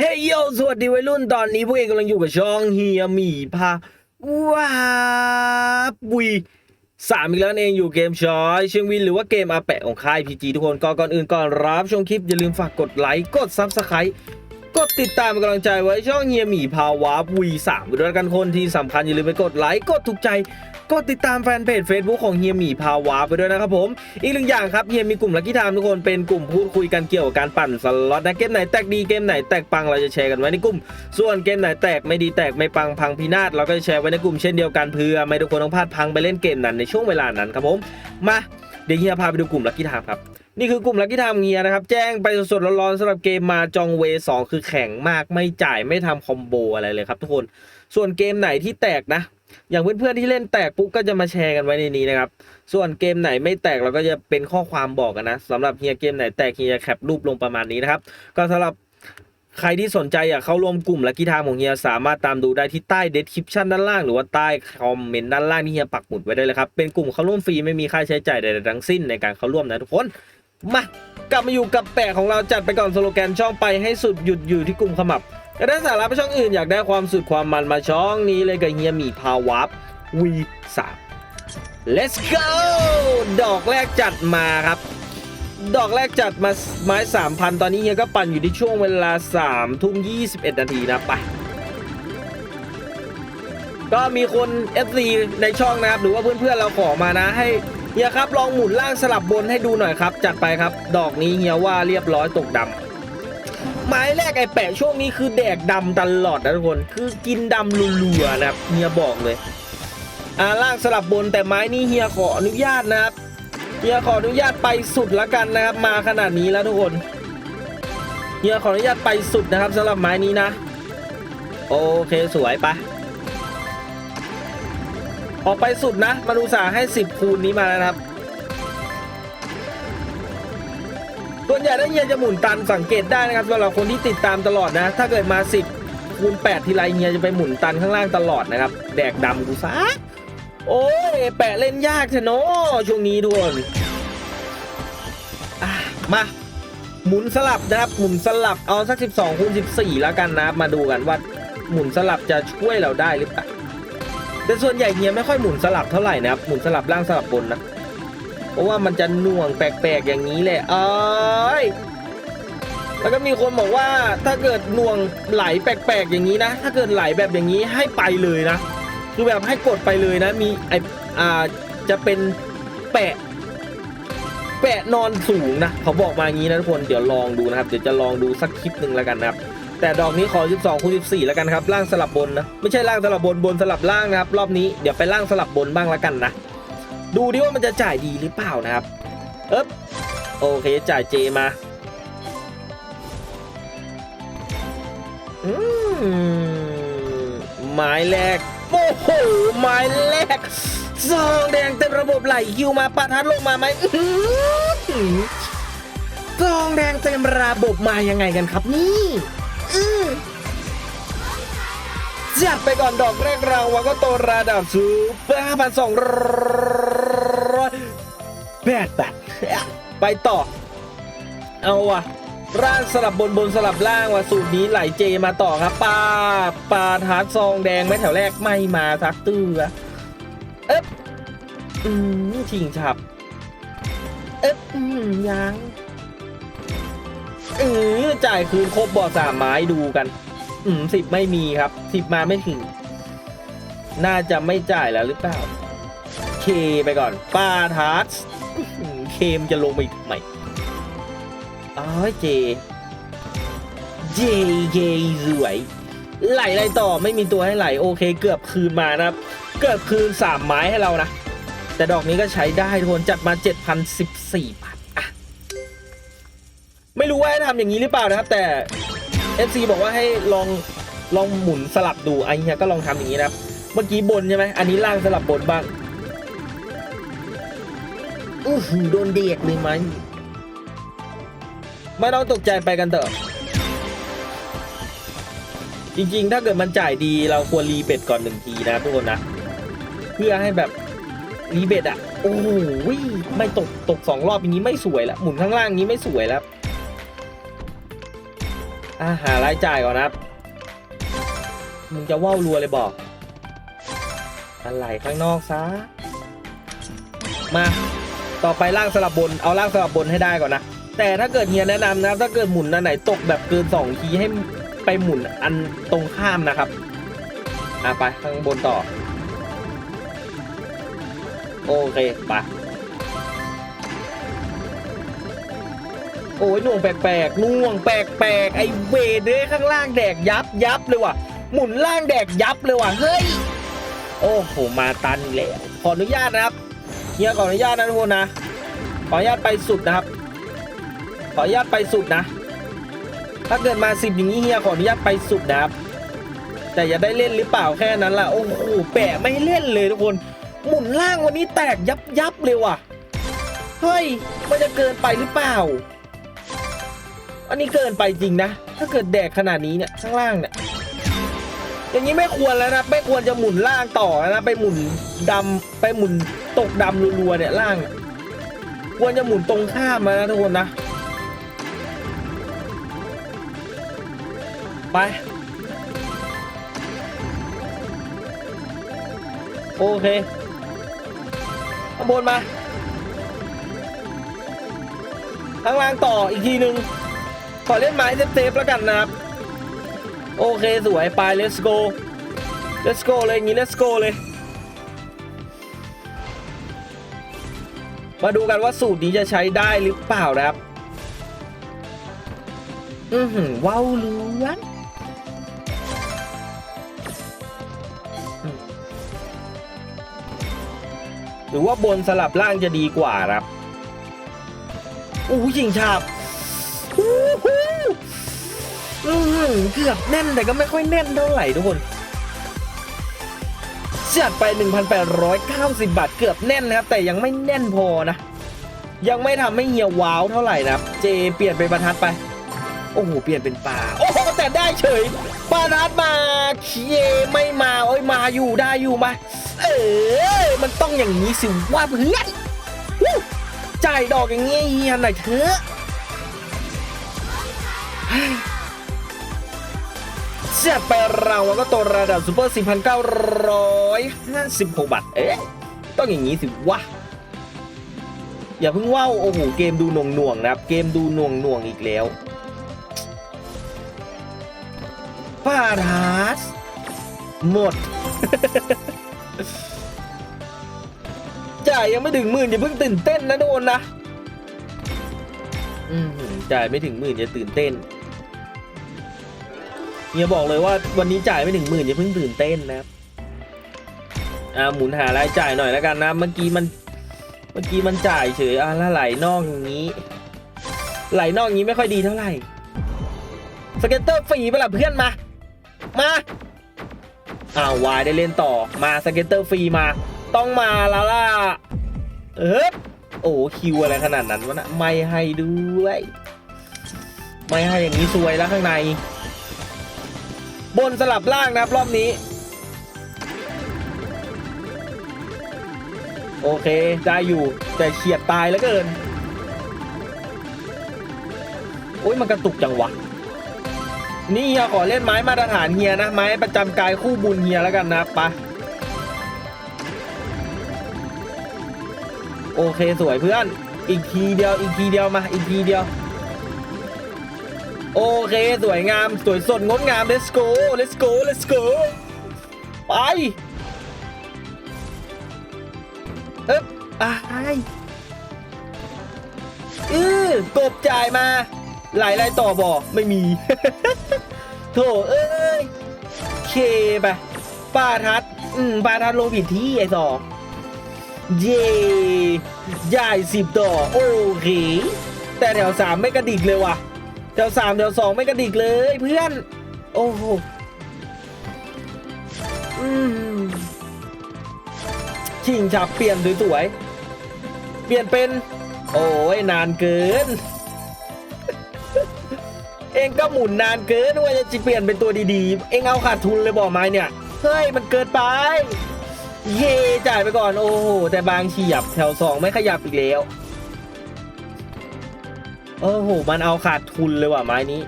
เฮ้ยโย สวัสดีวัยรุ่นตอนนี้พวกเองกำลังอยู่กับช่องเฮียหมีพาว้าบุยสามอีกแล้วนั่นเองอยู่เกมชอยเชียงวินหรือว่าเกมอาแปะของค่ายพีจีทุกคนก่อนก่อนอื่นก่อนรับชมคลิป อย่าลืมฝากกดไลค์กดซับสไครต์กดติดตามเป็นกำลังใจไว้ช่องเฮียหมีพาวาวีสามด้วยกันคนที่สำคัญอย่าลืมไปกดไลค์กดถูกใจ กดติดตามแฟนเพจ Facebook ของเฮียหมีพาวาไปด้วยนะครับผม อีกหนึ่งอย่างครับเฮียมีกลุ่มลักกี้ไทม์ทุกคนเป็นกลุ่มพูดคุยกันเกี่ยวกับการปั่นสล็อตนะเกมไหนแตกดีเกมไหนแตกปังเราจะแชร์กันไว้ในกลุ่ม ส่วนเกมไหนแตกไม่ดีแตกไม่ปังพังพินาศเราก็จะแชร์ไว้ในกลุ่มเช่นเดียวกันเพื่อไม่ทุกคนต้องพลาดพังไปเล่นเกมนั้นในช่วงเวลานั้นครับผมมาเดี๋ยวเฮียพาไปดูกลุ่มลักกี้ไทม์ครับนี่คือกลุ่มลักกี้ไทม์เฮียนะครับแจ้งไปสดๆร้อนๆสำหรับเกมมาจองเวสองคือแข็งมากไม่จ่ายไม่ทำคอมโบอะไรเลยครับทุกคน ส่วนเกมไหนที่แตกนะ อย่างเพื่อนๆที่เล่นแตกปุ๊บก็จะมาแชร์กันไว้ในนี้นะครับ ส่วนเกมไหนไม่แตกเราก็จะเป็นข้อความบอกกันนะสำหรับเฮียเกมไหนแตกเฮียแคปรูปลงประมาณนี้นะครับ ก็สำหรับใครที่สนใจอยากเข้าร่วมกลุ่มและกีทามของเฮียสามารถตามดูได้ที่ใต้เดสคริปชันด้านล่างหรือว่าใต้คอมเมนต์ด้านล่างที่เฮียปักหมุดไว้ได้เลยครับเป็นกลุ่มเข้าร่วมฟรีไม่มีค่าใช้จ่ายใดๆทั้งสิ้นในการเข้าร่วมนะทุกคนมากลับมาอยู่กับแปะของเราจัดไปก่อนสโลแกนช่องไปให้สุดหยุดอยู่ที่กลุ่มขมับ แต่ถ้าสาระไปช่องอื่นอยากได้ความสุดความมันมาช่องนี้เลยกับเฮียหมีพาวับ V3 Let's go ดอกแรกจัดมาครับ ดอกแรกจัดมาไม้3,000 ตอนนี้เฮียก็ปั่นอยู่ที่ช่วงเวลา3ทุ่ม21 นาทีนะไปก็มีคน FC ในช่องนะครับ หรือว่าเพื่อนๆเราขอมานะ ให้เฮียครับลองหมุนล่างสลับบนให้ดูหน่อยครับ จัดไปครับ ดอกนี้เฮียว่าเรียบร้อยตกดำ ไม้แรกไอ้แปะช่วงนี้คือแดกดำตลอดนะทุกคน คือกินดำรัวๆนะครับเฮียบอกเลย อ่าล่างสลับบนแต่ไม้นี้เฮียขออนุญาตนะครับเฮียขออนุญาตไปสุดละกันนะครับ มาขนาดนี้แล้วทุกคนเฮียขออนุญาตไปสุดนะครับสำหรับไม้นี้นะ โอเคสวยไปออกไปสุดนะ มาดูสาห์ให้ 10 คูณนี้มาแล้วนะครับ ส่วนใหญ่ถ้าเฮียจะหมุนตันสังเกตได้นะครับสำหรับคนที่ติดตามตลอดนะ ถ้าเกิดมา 10คูณ8ทีไรเฮียจะไปหมุนตันข้างล่างตลอดนะครับ แดกดำกูซะโอ้ยแปะเล่นยากเถอะเนาะช่วงนี้ทุกคนมาหมุนสลับนะครับ หมุนสลับเอาสัก 12คูณ14 แล้วกันนะ มาดูกันว่าหมุนสลับจะช่วยเราได้หรือเปล่าแต่ส่วนใหญ่เฮียไม่ค่อยหมุนสลับเท่าไหร่นะครับ หมุนสลับล่างสลับบนนะ ราะว่ามันจะหน่วงแปลกๆอย่างนี้แหละเอ้ยแล้วก็มีคนบอกว่าถ้าเกิดหน่วงไหลแปลกๆอย่างนี้นะ ถ้าเกิดไหลแบบอย่างนี้ให้ไปเลยนะ คือแบบให้กดไปเลยนะ มีไออ่าจะเป็นแปะ แปะนอนสูงนะเขาบอกมาอย่างนี้นะทุกคนเดี๋ยวลองดูนะครับเดี๋ยวจะลองดูสักคลิปหนึ่งแล้วกันนะครับแต่ดอกนี้ขอ 12คูณ14 แล้วกันครับ ล่างสลับบนนะ ไม่ใช่ล่างสลับบน บนสลับล่างนะครับ รอบนี้ เดี๋ยวไปล่างสลับบนบ้างแล้วกันนะ ดูดิว่ามันจะจ่ายดีหรือเปล่านะครับเอ๊บโอเคจ่ายเจมาอืมหมายแรกโอ้โหหมายแรกซองแดงเต็มระบบไหลคิวมาปะทัดลงมาไหมกออซองแดงเต็มระบบมายังไงกันครับนี่อืจัดไปก่อนดอกแรกรางวัลก็โตระดับสูเปอร์ห้าพันสอง แปดแปดไปต่อ เอาว่ะร่างสลับบนบนสลับล่างว่ะสูตรนี้ไหลเจมาต่อครับปลาปลาทาร์ซองแดงไหมแถวแรกไม่มาทักตื้อเอ๊บอืมชิงฉับเอ๊บอืมยังเออจ่ายคืนครบบ่อสามไม้ดูกัน อืมสิบไม่มีครับสิบมาไม่ถึง น่าจะไม่จ่ายแล้วหรือเปล่าเคไปก่อนปลาทาร์ มจะลงไปไหมอ๋อเจ เจเจสวยไหลอะไรต่อไม่มีตัวให้ไหลโอเค เกือบคืนมานะครับ เกือบคืนสามไม้ให้เรานะ แต่ดอกนี้ก็ใช้ได้ทุกคนจัดมา 7,014บาทอะไม่รู้ว่าให้ทำอย่างนี้หรือเปล่านะครับ แต่ FC บอกว่าให้ลองลองหมุนสลับดูไอ้เนี้ยก็ลองทำอย่างนี้นะครับ เมื่อกี้บนใช่ไหมอันนี้ล่างสลับบนบ้าง อู้หูโดนเด็กเลยไหมไม่ต้องตกใจไปกันเถอะ จริงๆ ถ้าเกิดมันจ่ายดีเราควรรีเบ็ดก่อนหนึ่งทีนะทุกคนนะ เพื่อให้แบบรีเบ็ดอะโอ้โหไม่ตกตกสองรอบอย่างนี้ไม่สวยแล้วหมุนข้างล่างนี้ไม่สวยแล้วอะหารายจ่ายก่อนนะครับมึงจะว่าวรัวเลยบอกอะไรข้างนอกซะ มา ต่อไปล่างสลับบนเอาล่างสลับบนให้ได้ก่อนนะแต่ถ้าเกิดเฮียแนะนำนะครับถ้าเกิดหมุนอันไหนตกแบบเกิน2ทีให้ไปหมุนอันตรงข้ามนะครับอะไปข้างบนต่อ โอเคไปโอ้ยน่วงแปลกๆน่วงแปลกๆไอเวเด้ข้างล่างแดกยับยับเลยว่ะหมุนล่างแดกยับเลยว่ะเฮ้ยโอ้โหมาตันแล้วขออนุญาตนะครับ เฮียขออนุญาตนะทุกคนนะ ขออนุญาตไปสุดนะครับ ขออนุญาตไปสุดนะ ถ้าเกิดมาสิบอย่างนี้เฮียขออนุญาตไปสุดนะครับ แต่อย่าได้เล่นหรือเปล่าแค่นั้นล่ะ โอ้โหแปะไม่เล่นเลยทุกคน หมุนล่างวันนี้แตกยับยับเลยว่ะ เฮ้ย มันจะเกินไปหรือเปล่า อันนี้เกินไปจริงนะ ถ้าเกิดแดกขนาดนี้เนี่ยข้างล่างเนี่ยอย่างนี้ไม่ควรแล้วนะ ไม่ควรจะหมุนล่างต่อนะ ไปหมุนดำไปหมุน ตกดำรัวๆเนี่ยล่างเนี่ยควรจะหมุนตรงข้ามมานะทุกคนนะ ไป โอเคข้างบนมา ข้างล่างต่ออีกทีหนึ่งขอเล่นไม้เซฟๆแล้วกันนะครับ โอเคสวย ไป let's go let's go เลยอย่างนี้ let's go เลย มาดูกันว่าสูตรนี้จะใช้ได้หรือเปล่านะครับ อือหือว้าวล้วนอืมหรือว่าบนสลับล่างจะดีกว่าครับโอ้ยิงฉาบอือหือเกือบแน่นแต่ก็ไม่ค่อยแน่นเท่าไหร่ทุกคน จัดไป 1,890 บาทเกือบแน่นนะครับ แต่ยังไม่แน่นพอนะ ยังไม่ทำให้เฮียว้าวเท่าไหร่นะครับ เจเปลี่ยนเป็นบรรทัดไป โอ้โห เปลี่ยนเป็นปลา โอ้โห แต่ได้เฉยบรรทัดมาเคไม่มาโอ้ยมาอยู่ได้อยู่มา เออ มันต้องอย่างนี้สิว่าเพื่อนจ่ายดอกอย่างเงี้ยเฮียหน่อยเถอะ เฮ้ยไปเราแล้วก็ตัวระดับซูเปอร์ 4,956 บาท เอ๊ะ ต้องอย่างนี้สิวะ อย่าเพิ่งว่าวโอ้โห เกมดูหน่วงหน่วงๆนะครับ เกมดูหน่วงหน่วงๆอีกแล้วปาทัสหมด จ่ายยังไม่ถึงหมื่นอย่าเพิ่งตื่นเต้นนะโดนนะ อืมจ่ายไม่ถึงหมื่นอย่าตื่นเต้น เฮียบอกเลยว่าวันนี้จ่ายไม่ถึงหมื่นอย่าเพิ่งตื่นเต้นนะครับอ่าหมุนหารายจ่ายหน่อยแล้วกันนะเมื่อกี้มันเมื่อกี้มันจ่ายเฉยอะแล้วไหลนอกอย่างนี้ ไหลนอกอย่างนี้ไม่ค่อยดีเท่าไหร่สเก็ตเตอร์ฟรีไปละเพื่อนมามาอ้าววายได้เล่นต่อมาสเก็ตเตอร์ฟรีมา ต้องมาแล้วล่ะเออโอ้คิวอะไรขนาดนั้นวะนะไม่ให้ด้วย ไม่ให้อย่างนี้ซวยแล้วข้างใน บนสลับล่างนะครับรอบนี้ โอเค ได้อยู่แต่เฉียดตายแล้วเกิน โอ้ยมันกระตุกจังวะ นี่เฮียขอเล่นไม้มาตรฐานเฮียนะ ไม้ประจำกายคู่บุญเฮียแล้วกันนะปะโอเคสวยเพื่อน อีกทีเดียวอีกทีเดียวมาอีกทีเดียว โอเค สวยงาม สวยสดงดงาม let's go let's go let's go ไปเอ๊บอ้ายอือกบจ่ายมา หลไรต่อบ่ไม่มี โถเอ้ย เคไปป้าทัด อืมป้าทัดลงผิดที่ไอ้สองเย่ย่ายสิบดอกโอเค แต่แถวสามไม่กระดิกเลยว่ะ แถวสามแถวสองไม่กระดิกเลยเพื่อน โอ้โหชิงฉับเปลี่ยนสวยๆเปลี่ยนเป็น โอ้ยนานเกิน เองก็หมุนนานเกินว่าจะเปลี่ยนเป็นตัวดีๆ เองเอาขาดทุนเลยบอกไม้เนี่ย เฮ้ยมันเกินไป เย่จ่ายไปก่อนโอ้โหแต่บางเฉียบแถวสองไม่ขยับอีกแล้ว โอ้โหมันเอาขาดทุนเลยว่ะไม้นี้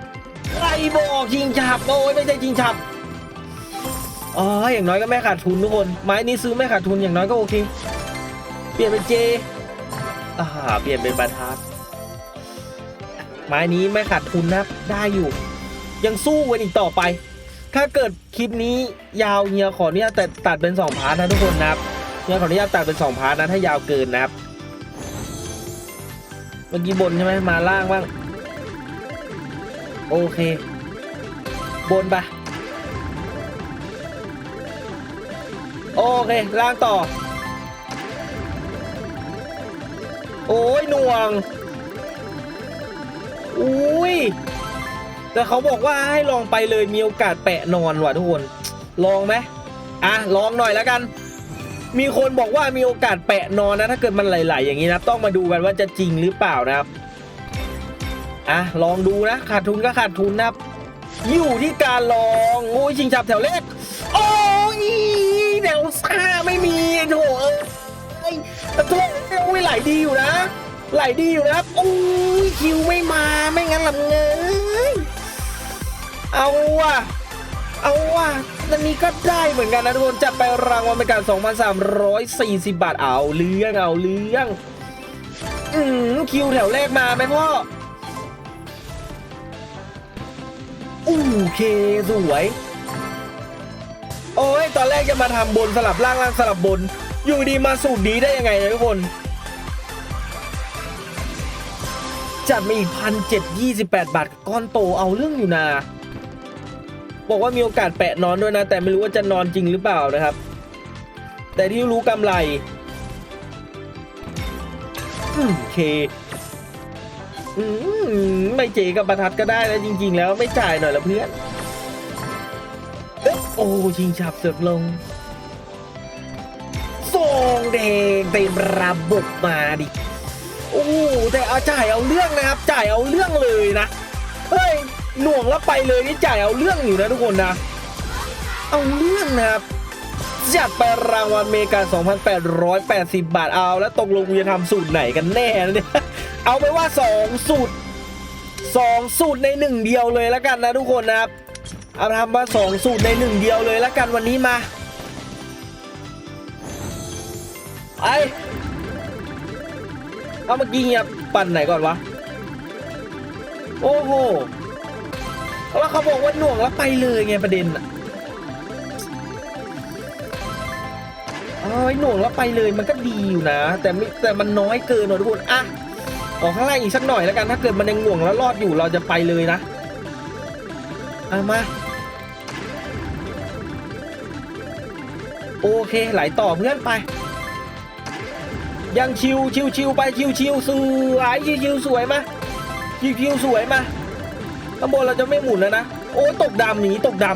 ใครบอกชิงฉับโอ้ยไม่ใช่ชิงฉับอ๋ออย่างน้อยก็ไม่ขาดทุนทุกคน ไม้นี้ซื้อไม่ขาดทุนอย่างน้อยก็โอเค เปลี่ยนเป็นเจอ่าเปลี่ยนเป็นบรรทัดไม้นี้ไม่ขาดทุนนะครับได้อยู่ ยังสู้กันอีกต่อไป ถ้าเกิดคลิปนี้ยาวเฮียขออนุญาตตัดตัดเป็นสองพาร์ทนะทุกคนนะครับเฮียขออนุญาตตัดเป็นสองพาร์ทนะถ้ายาวเกินนะครับ เมื่อกี้บนใช่ไหมมาล่างบ้าง โอเค บนไปะโอเค ล่างต่อ โอ้ยหน่วง อุ้ย แต่เขาบอกว่าให้ลองไปเลยมีโอกาสแปะนอนว่ะทุกคน ลองไหมอะ ลองหน่อยแล้วกัน มีคนบอกว่ามีโอกาสแปะนอนนะ ถ้าเกิดมันไหลๆอย่างนี้นะต้องมาดูกันว่าจะจริงหรือเปล่านะครับอะลองดูนะขาดทุนก็ขาดทุนนะครับอยู่ที่การลองโอ้ยชิงจับแถวเลขโอ้ยแถวซ่าไม่มีโถเอ้ยแต่โถโอ้ยไหลดีอยู่นะ ไหลดีอยู่นะครับโอ้ยคิวไม่มาไม่งั้นลำเงยเอาว่ะเอาว่ะ นันนี้ก็ได้เหมือนกันนะทุกคนจัดไปรางวัลเป็นการ2,340 บาทเอาเรื่องเอาเรื่องอืมคิวแถวแรกมาไหมพ่อโอเคสวย โอ้ยตอนแรกจะมาทำบนสลับล่างล่างสลับบน อยู่ดีมาสูตรดีได้ยังไงนะทุกคนจัดมาอีกพันเจ็ดยี่สิบแปดบาทก้อนโตเอาเรื่องอยู่นะ บอกว่ามีโอกาสแปะนอนด้วยนะ แต่ไม่รู้ว่าจะนอนจริงหรือเปล่านะครับ แต่ที่รู้กำไรอืมโอเคอืมไม่เจกับประทัดก็ได้แล้วจริง ๆ แล้วไม่จ่ายหน่อยละเพื่อนโอ้ชิงฉับเสือกลงซองแดงเต็มระบบมาดิโอ้แต่เอาจ่ายเอาเรื่องนะครับ จ่ายเอาเรื่องเลยนะเฮ้ย หน่วงแล้วไปเลยนี่จ่ายเอาเรื่องอยู่นะทุกคนนะ เอาเรื่องนะครับจัดไปรางวัลเมกา 2,880 บาทเอา แล้วตกลงกูจะทำสูตรไหนกันแน่นะเนี่ยเอาไปว่า 2 สูตร 2 สูตรในหนึ่งเดียวเลยแล้วกันนะทุกคนนะครับ เอาทำมา 2 สูตรในหนึ่งเดียวเลยแล้วกันวันนี้มาไอเอาเมื่อกี้เฮียปั่นไหนก่อนวะ โอ้โห เพราะว่าเขาบอกว่าหน่วงแล้วไปเลยไงประเด็นอะเอ้ยหน่วงแล้วไปเลยมันก็ดีอยู่นะ แต่ไม่แต่มันน้อยเกินหน่อยทุกคนอะออกข้างล่างอีกสักหน่อยแล้วกัน ถ้าเกิดมันยังหน่วงแล้วรอดอยู่เราจะไปเลยนะเอามา โอเคไหลต่อเพื่อนไป ยังชิวชิวชิวไปชิวชิวสวยชิวชิวสวยมาชิวชิวสวยมา ข้างบนเราจะไม่หมุนแล้วนะ โอ้ตกดำหนีตกด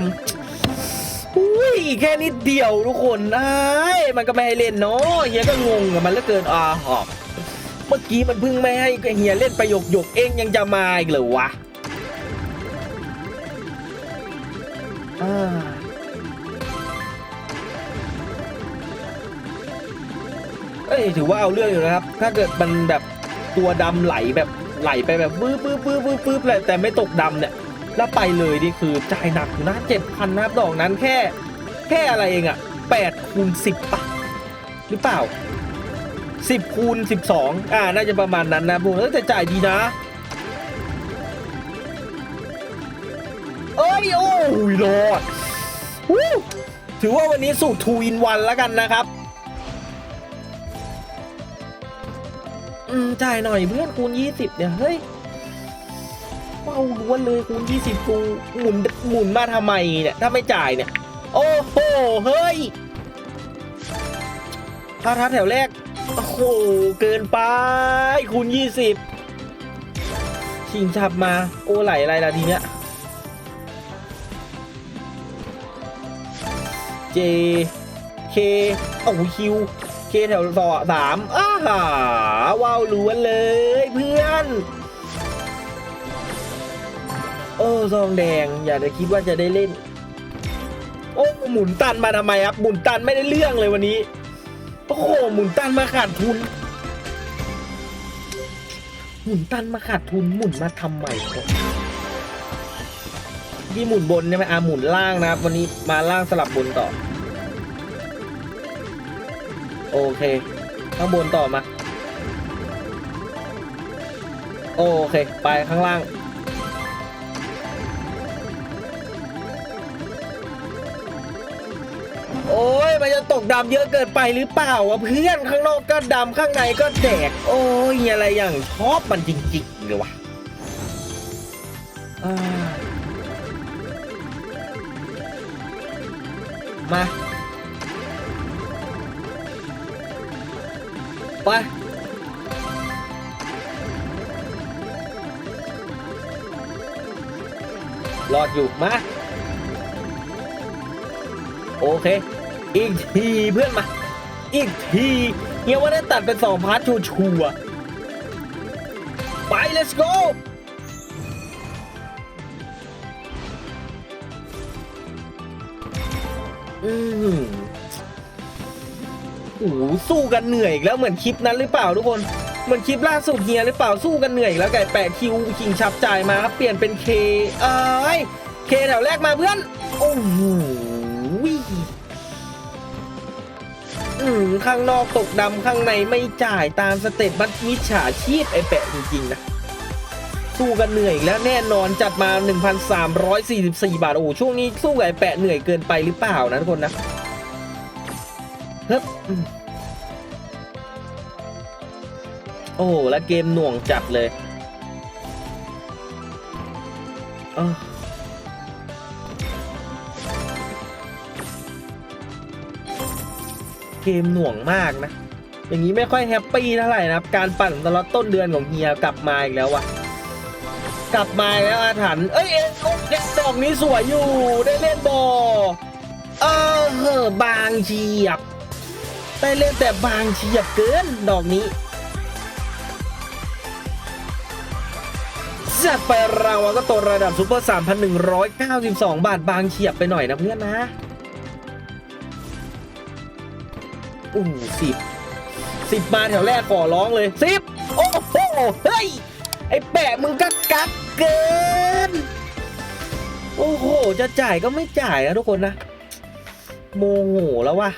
ำอุ้ยแค่นิดเดียวทุกคนไอ้ายมันก็ไม่ให้เล่นเนาะเฮียก็งงกับมันเหลือเกินอ่าหอบเมื่อกี้มันเพิ่งไม่ให้เฮียเล่นประโยคหยกเองยังจะมาอีกเหรอวะอ่าเอ้ยถือว่าเอาเรื่องอยู่นะครับ ถ้าเกิดมันแบบตัวดำไหลแบบ ไหลไปแบบปื้อปื้อปื้อปื้อปื้อเลยแต่ไม่ตกดำเนี่ยแล้วไปเลยนี่คือจ่ายหนักอยู่นะเจ็ดพันนะครับดอกนั้นแค่ แค่อะไรเองอะแปดคูณสิบปะหรือเปล่าสิบคูณสิบสองอ่าน่าจะประมาณนั้นนะผมแต่จ่ายดีนะเอ้ยโอ้ยรอดถือว่าวันนี้สูตรทูอินวันแล้วกันนะครับ อืมจ่ายหน่อยเพื่อนคูณยี่สิบเนี่ยเฮ้ยเป้าล้วนเลยคูณยี่สิบกูหมุนหมุนมาทำไมเนี่ยถ้าไม่จ่ายเนี่ย โอ้โหเฮ้ยถ้าทัดแถวแรก โอ้โห เกินไป คูณยี่สิบชิงฉับมา โอ้ไหลอะไรล่ะทีเนี้ย J K โอ้คิว เคแถวสอสามอ้าหาว้าวล้วนเลยเพื่อน โอ้ซองแดง อย่าจะคิดว่าจะได้เล่น โอ้หมุนตันมาทำไมครับหมุนตันไม่ได้เรื่องเลยวันนี้ โอ้โหหมุนตันมาขาดทุน หมุนตันมาขาดทุนหมุนมาทำใหม่ครับที่หมุนบนใช่ไหมอะหมุนล่างนะครับ วันนี้มาล่างสลับบนต่อ โอเค ข้างบนต่อมา โอเค ไปข้างล่าง โอ้ย มันจะตกดำเยอะเกินไปหรือเปล่าวะเพื่อนข้างนอกก็ดำข้างในก็แดก โอ้ย อะไรอย่างชอบมันจริงๆเลยวะอ่ามา ไป รอดอยู่มา โอเค อีกทีเพื่อนมา อีกทีเฮียว่าได้ตัดเป็นสองพาร์ทชัวร์ไป let's go อืม อ้โหสู้กันเหนื่อยอีกแล้วเหมือนคลิปนั้นหรือเปล่าทุกคนเหมือนคลิปล่าสุดเฮียหรือเปล่าสู้กันเหนื่อยอีกแล้วไก่แปะคิวคิงชับจ่ายมาครับเปลี่ยนเป็นเคเอ้ยเคแถวแรกมาเพื่อนโอ้โหอืมข้างนอกตกดำข้างในไม่จ่ายตามสเต็ปบัตมิจฉาชีพไอแปะจริงๆนะสู้กันเหนื่อยแล้วแน่นอนจัดมา 1,344 บาท โอ้โหช่วงนี้สู้กับไอแปะเหนื่อยเกินไปหรือเปล่านะทุกคนนะ ฮ้ยอืมโอ้โหแล้วเกมหน่วงจัดเลยเอ้าเกมหน่วงมากนะ อย่างนี้ไม่ค่อยแฮปปี้เท่าไหร่นะครับ การปั่นตลอดต้นเดือนของเฮียกลับมาอีกแล้ววะกลับมาแล้วอาถรรพ์เอ้ยเอ็นโอ้เด็กดอกนี้สวยอยู่ ได้เล่นบอเออเหอบางเฉียบ ได้เล่นแต่บางเฉียบเกิน ดอกนี้จัดไปเราก็ตัวระดับซูเปอร์ 3,192 บาทบางเฉียบไปหน่อยนะเพื่อนนะโอ้สิบสิบมาแถวแรกขอร้องเลยสิบโอ้โหเฮ้ย ไอ้แปะมึงก็กักเกิน โอ้โห จะจ่ายก็ไม่จ่ายนะทุกคนนะ โมโหแล้ววะ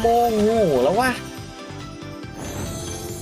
โมโหแล้ววะ